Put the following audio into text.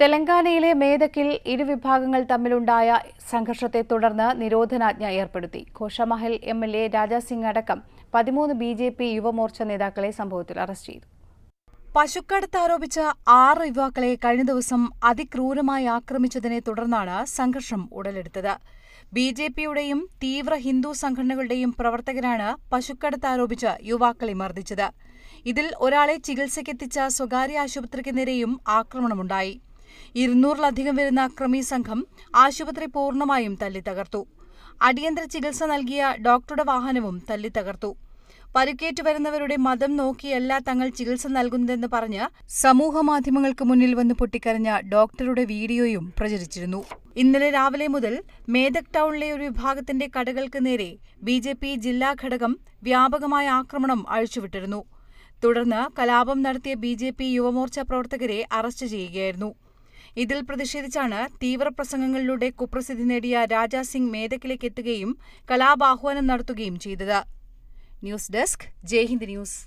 തെലങ്കാനയിലെ മേദക്കിൽ ഇരുവിഭാഗങ്ങൾ തമ്മിലുണ്ടായ സംഘർഷത്തെ തുടർന്ന് നിരോധനാജ്ഞ ഏർപ്പെടുത്തി. Goshamahal M L A Raja Singh അടക്കം പതിമൂന്ന് ബി ജെ പി യുവമോർച്ച നേതാക്കളെ സംഭവത്തിൽ അറസ്റ്റ് ചെയ്തു. പശുക്കടത്ത് ആരോപിച്ച ആറ് യുവാക്കളെ കഴിഞ്ഞ ദിവസം അതിക്രൂരമായി ആക്രമിച്ചതിനെ തുടർന്നാണ് സംഘർഷം ഉടലെടുത്തത്. ബി ജെ പിയുടെയും തീവ്ര ഹിന്ദു സംഘടനകളുടെയും പ്രവർത്തകരാണ് പശുക്കടത്ത് ആരോപിച്ച് യുവാക്കളെ മർദ്ദിച്ചത്. ഇതിൽ ഒരാളെ ചികിത്സയ്ക്കെത്തിച്ച സ്വകാര്യ ആശുപത്രിക്ക് നേരെയും ആക്രമണമുണ്ടായി. ഇരുന്നൂറിലധികം വരുന്ന അക്രമി സംഘം ആശുപത്രി പൂർണമായും തല്ലിത്തകർത്തു. അടിയന്തര ചികിത്സ നൽകിയ ഡോക്ടറുടെ വാഹനവും തല്ലിത്തകർത്തു. പരുക്കേറ്റ് വരുന്നവരുടെ മതം നോക്കിയല്ല തങ്ങൾ ചികിത്സ നൽകുന്നതെന്ന് പറഞ്ഞ് സമൂഹമാധ്യമങ്ങൾക്ക് മുന്നിൽ വന്ന് പൊട്ടിക്കരഞ്ഞ ഡോക്ടറുടെ വീഡിയോയും പ്രചരിച്ചിരുന്നു. ഇന്നലെ രാവിലെ മുതൽ മേദക് ടൗണിലെ ഒരു വിഭാഗത്തിന്റെ കടകൾക്ക് നേരെ ബി ജെ പി ജില്ലാ ഘടകം വ്യാപകമായ ആക്രമണം അഴിച്ചുവിട്ടിരുന്നു. തുടർന്ന് കലാപം നടത്തിയ ബി ജെ പി യുവമോർച്ച പ്രവർത്തകരെ അറസ്റ്റ് ചെയ്യുകയായിരുന്നു. ഇതിൽ പ്രതിഷേധിച്ചാണ് തീവ്രപ്രസംഗങ്ങളിലൂടെ കുപ്രസിദ്ധി നേടിയ രാജാസിംഗ് സിംഗ് മേദക്കിലേക്ക് എത്തുകയും കലാപാഹ്വാനം നടത്തുകയും ചെയ്തത്. News desk Jaihind news.